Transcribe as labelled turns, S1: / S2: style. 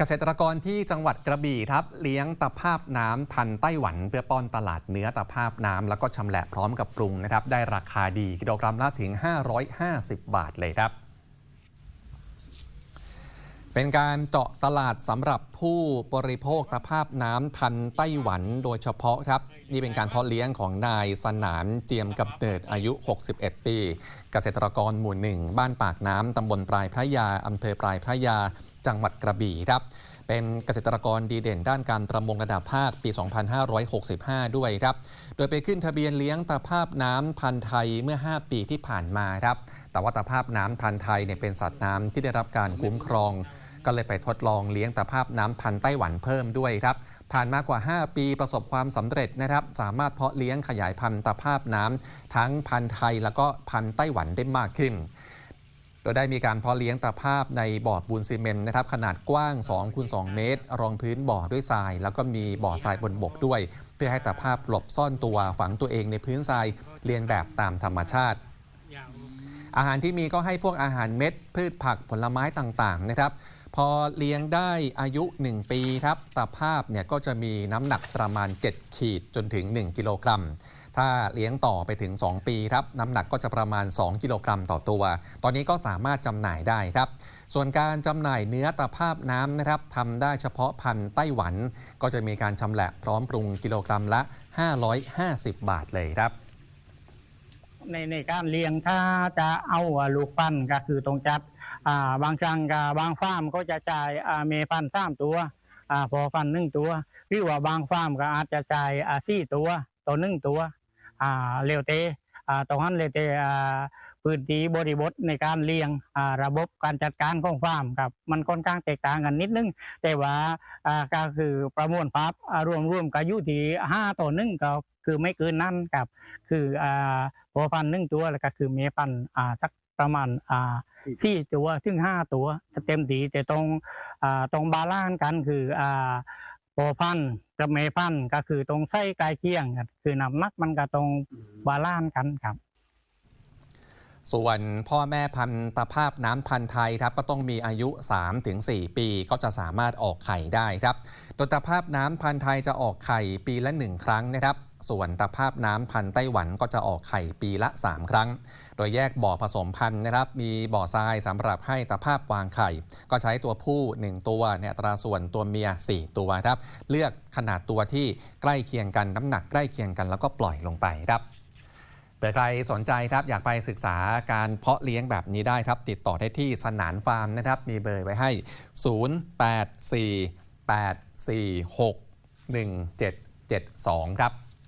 S1: เกษตรกรที่จังหวัดกระบี่ครับ เลี้ยงตะภาพน้ำพันไต้หวัน เพื่อป้อนตลาดเนื้อตะภาพน้ำแล้วก็ชำแหละพร้อมกับปรุงนะครับ ได้ราคาดีกิโลกรัมละถึง 550 บาทเลยครับ เป็นการเจาะตลาดสำหรับผู้บริโภคตะภาพน้ำพันไต้หวันโดยเฉพาะครับ นี่เป็นการเพาะเลี้ยงของนายสนานเจียมกับเนิดอายุ 61 ปี เกษตรกรหมู่หนึ่งบ้านปากน้ำตำบลปลายพระยาอำเภอปลายพระยา จังหวัดกระบี่ครับ เป็นเกษตรกรดีเด่นด้านการประมงระดับภาคปี 2565 ด้วยครับ โดยไปขึ้นทะเบียนเลี้ยงตะภาพน้ำพันธุ์ไทยเมื่อ 5 ปีที่ผ่านมาครับ แต่ว่าตะภาพน้ำพันธุ์ไทยเนี่ยเป็นสัตว์น้ำที่ได้รับการคุ้มครอง ก็เลยไปทดลองเลี้ยงตะภาพน้ำพันธุ์ไต้หวันเพิ่มด้วยครับผ่านมากว่า 5 ปีประสบความสำเร็จนะครับ สามารถเพาะเลี้ยงขยายพันธุ์ตะภาพน้ำทั้งพันธุ์ไทยแล้วก็พันธุ์ไต้หวันได้มากขึ้น โดยได้มีการเพาะเลี้ยงตะภาพในบ่อปูนซีเมนต์นะครับขนาดกว้าง2คูณ2เมตร รองพื้นบ่อด้วยทราย แล้วก็มีบ่อทรายบนบกด้วย เพื่อให้ตะภาพหลบซ่อนตัวฝังตัวเองในพื้นทรายเรียนแบบตามธรรมชาติ อาหารที่มีก็ให้พวกอาหารเม็ด พืชผักผลไม้ต่างๆนะครับ พอเลี้ยงได้อายุ 1 ปีครับตะภาพเนี่ยก็จะมีน้ำหนักประมาณ 7 ขีดจนถึง 1 กิโลกรัมถ้าเลี้ยงต่อไปถึง 2 ปีครับน้ำหนักก็จะประมาณ 2 กิโลกรัมต่อตัว ตอนนี้ก็สามารถจำหน่ายได้ครับ ส่วนการจำหน่ายเนื้อตะภาพน้ำนะครับทำได้เฉพาะพันธุ์ไต้หวัน ก็จะมีการชำแหละพร้อมปรุงกิโลกรัมละ 550 บาทเลยครับ
S2: ในในการเลี้ยงถ้าจะเอาลูกปั้นก็คือตรงจัดอ่าบางครั้งกับบางฟาร์มก็จะจ่ายเมพันสามตัวอพอฟันหนึ่งตัว หรือว่าบางฟาร์มก็อาจจะจ่ายสี่ตัวต่อหนึ่งตัว อ่าเร็วเตอ่าตรงนั้นเร็วเตอ่าพื้นที่บริบทในการเลี้ยงอ่าระบบการจัดการของฟาร์มครับมันค่อนข้างแตกต่างกันนิดนึง แต่ว่าอ่าก็คือประมวลภาพอ่ารวมรวมๆก็อยู่ที่ห้าต่อหนึ่งก็คือไม่เกินนั้นครับ คืออ่าพอพันหนึ่งตัวแล้วก็คือเมพันอ่าสักประมาณอ่าสี่ตัวถึงห้าตัวเต็มตีแต่ตรงอ่าตรงบาลานซ์กันคืออ่า พอพันกับเมพันก็คือตรงไส้ใกล้เคียงกันคือน้ำหนักมันก็ตรงบาลานซ์กันครับ
S1: ส่วนพ่อแม่พันตะภาพน้ำพันธุ์ไทยครับก็ต้องมีอายุ 3-4 ปีก็จะสามารถออกไข่ได้ครับตัวตะภาพน้ำพันธุ์ไทยจะออกไข่ปีละ 1 ครั้งนะครับ ส่วนตะภาพน้ำพันธุ์ไต้หวันก็จะออกไข่ปีละ 3 ครั้ง โดยแยกบ่อผสมพันธุ์นะครับ มีบ่อทรายสำหรับให้ตะภาพวางไข่ ก็ใช้ตัวผู้ 1 ตัวในตราส่วนตัวเมีย 4 ตัวครับ เลือกขนาดตัวที่ใกล้เคียงกันน้ำหนักใกล้เคียงกันแล้วก็ปล่อยลงไปครับ เผื่อใครสนใจครับอยากไปศึกษาการเพาะเลี้ยงแบบนี้ได้ครับ ติดต่อได้ที่สนานฟาร์มนะครับ มีเบอร์ไว้ให้ 084 846 1772 ครับ